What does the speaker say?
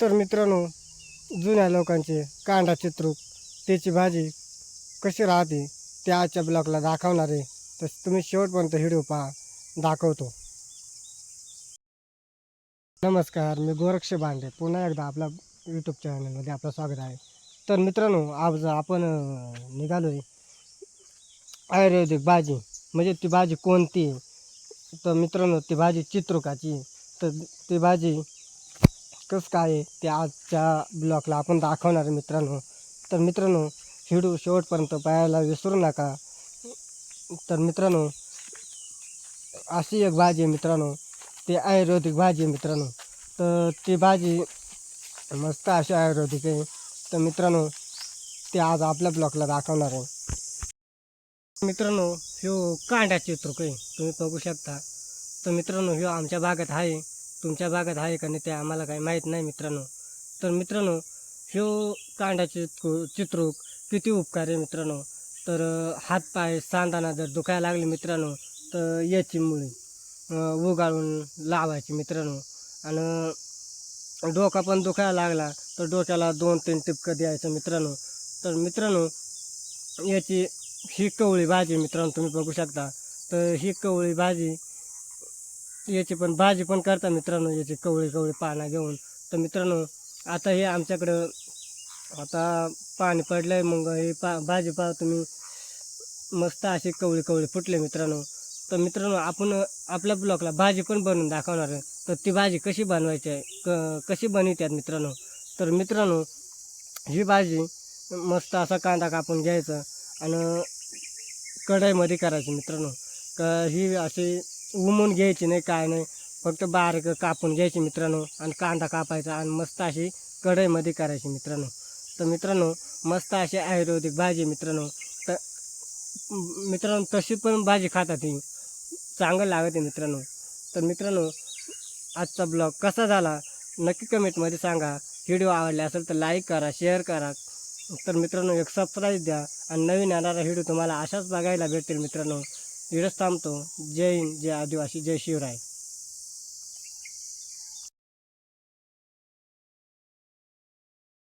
तर मित्रांनो जुन्या लोकांचे कांदा चित्रूक त्याची भाजी कशी राहते ते आजच्या ब्लॉगला दाखवणार आहे. तर तुम्ही शेवटपर्यंत व्हिडिओ पहा दाखवतो. नमस्कार मी गोरक्ष बांडे पुन्हा एकदा आपला यूट्यूब चॅनलमध्ये आपलं स्वागत आहे. तर मित्रांनो आज आपण निघालो आहे आयुर्वेदिक भाजी. म्हणजे ती भाजी कोणती? तर मित्रांनो ती भाजी चित्रुकाची. तर ती भाजी कसं काय आहे ते आजच्या ब्लॉकला आपण दाखवणार आहे मित्रांनो. तर मित्रांनो व्हिडिओ शेवटपर्यंत पाहायला विसरू नका. तर मित्रांनो अशी एक भाजी आहे मित्रांनो. ते आयुर्वेदिक भाजी आहे मित्रांनो. तर ती भाजी मस्त अशी आयुर्वेदिक आहे. तर मित्रांनो ते आज आपल्या ब्लॉकला दाखवणार आहे. मित्रांनो ह्यो कांड्या चित्रुक आहे. तुम्ही बघू शकता. तर मित्रांनो ह्यो आमच्या भागात आहे. तुमच्या भागात आहे का नाही ते आम्हाला काही माहीत नाही मित्रांनो. तर मित्रांनो ह्यो कांड्याचे चित्रूक किती उपकार आहे मित्रांनो. तर हातपाय सांधाना जर दुखायला लागले मित्रांनो तर याची मुळी उगाळून लावायची मित्रांनो. आणि डोका पण दुखायला लागला तर डोक्याला दोन तीन टिपकं द्यायचं मित्रांनो. तर मित्रांनो याची ही कवळी भाजी मित्रांनो तुम्ही बघू शकता. तर ही कवळी भाजी याची पण भाजी पण करता मित्रांनो याची कवळी कवळी पानं घेऊन. तर मित्रांनो आता हे आमच्याकडं आता पाणी पडलं आहे मग हे पा भाजी पाव तुम्ही मस्त अशी कवळी कवळी फुटले मित्रांनो. तर मित्रांनो आपण आपल्या ब्लॉकला भाजी पण बनवून दाखवणार आहे. तर ती भाजी कशी बनवायची आहे? क कशी बनवतात मित्रांनो? तर मित्रांनो ही भाजी मस्त असा कांदा कापून घ्यायचा आणि कढईमध्ये करायची मित्रांनो. का ही अशी उमून घ्यायची नाही काय नाही. फक्त बारीक कापून घ्यायची मित्रांनो आणि कांदा कापायचा आणि मस्त अशी कढईमध्ये करायची मित्रांनो. तर मित्रांनो मस्त अशी आयुर्वेदिक भाजी मित्रांनो. तर मित्रांनो तशी पण भाजी खातात ही. चांगलं लागत आहे मित्रांनो. तर मित्रांनो आजचा ब्लॉग कसा झाला नक्की कमेंटमध्ये सांगा. व्हिडिओ आवडला असेल तर लाईक करा शेअर करा. तर मित्रांनो एक सबस्क्राईब द्या आणि नवीन येणारा व्हिडिओ तुम्हाला अशाच बघायला भेटतील मित्रांनो. इकडंच थांबतो जय हिंद जय आदिवासी जय शिवराय.